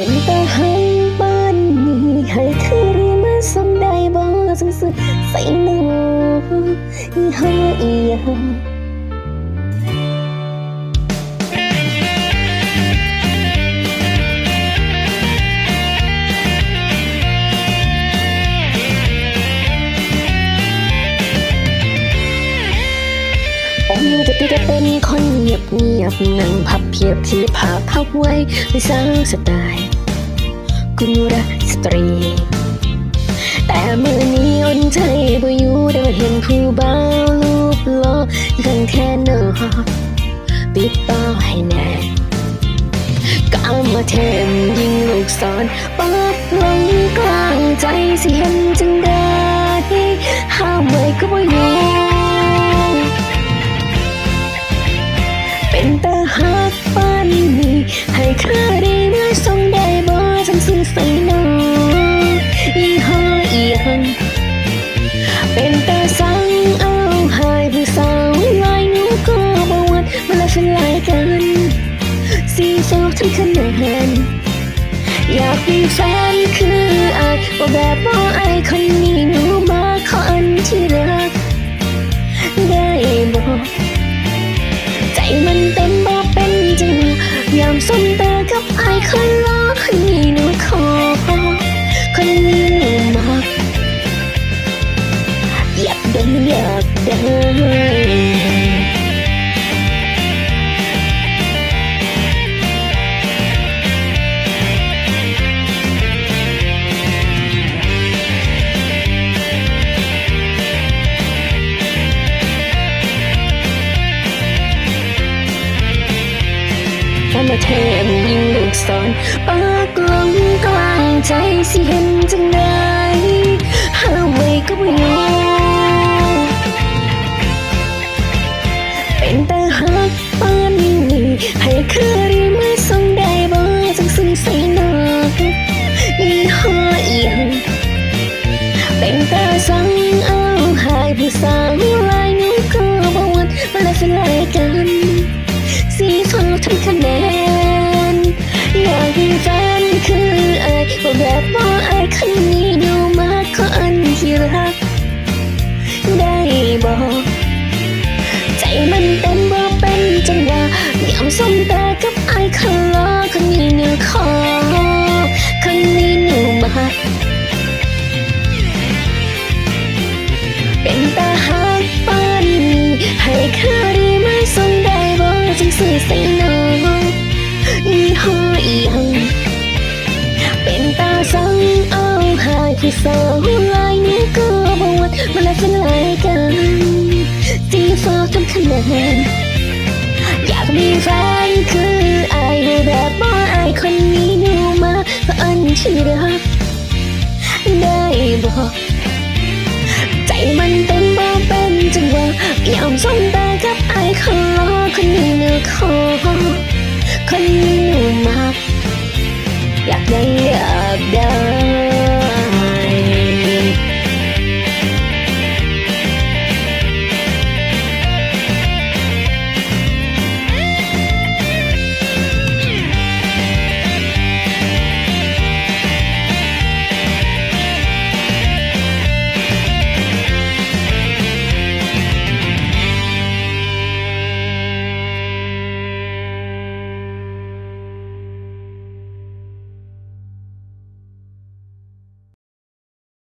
เป็นตาหังบ้านนี้ให้คือเรียนมาสมได้บ่สงสุดใส่หนูอีห้ออีหยังผมจะติดเป็นคนเงียบเงียบนั่งพับเพียบที่ผาพับไว้ไม่สร้างสไตล์ กุณรัสตรี แต่เมื่อนี้อ่นใจบ่อยู่ได้มาเห็นผู้บ่าวรูปหล่อกันแค่นอติดต่อให้แน่ก้ามาแทนยิงลูกศรปักลงกลางใจสิเห็นจังได้ห้ามไว้ก็บ่อยู่ โซทั้งคะแนนอยากมีแฟนคืออายบ่แบบบ่อายคนนี้หนูมาขออันที่รัก ได้บ่ใจมันเต็มบ่เป็นจริงยามสมตากับไอคนล้อคนนี้หนูขอคนนี้หนูมักอยากได้อยากได้ถ้ ยิงลูกศรปากลงกลางใจสิเห็นจังได้หาไว้ก็ไม่รู้เป็นแต่หักปานนี้ให้คืนรีมาส่งได้บ่จังสึงใส่น้าอีห้ออีหยังเป็นตาสังเอาหายผู้สาวลายหนูก็บ่วัดมาเลยเป็นลายกันำส้มแต่กับไอ้คลาคนนี้เนื้อคอคนนี้ ที่รักได้บอกใจมันเต็มบ่เป็นจังหวะยอมสมตากับ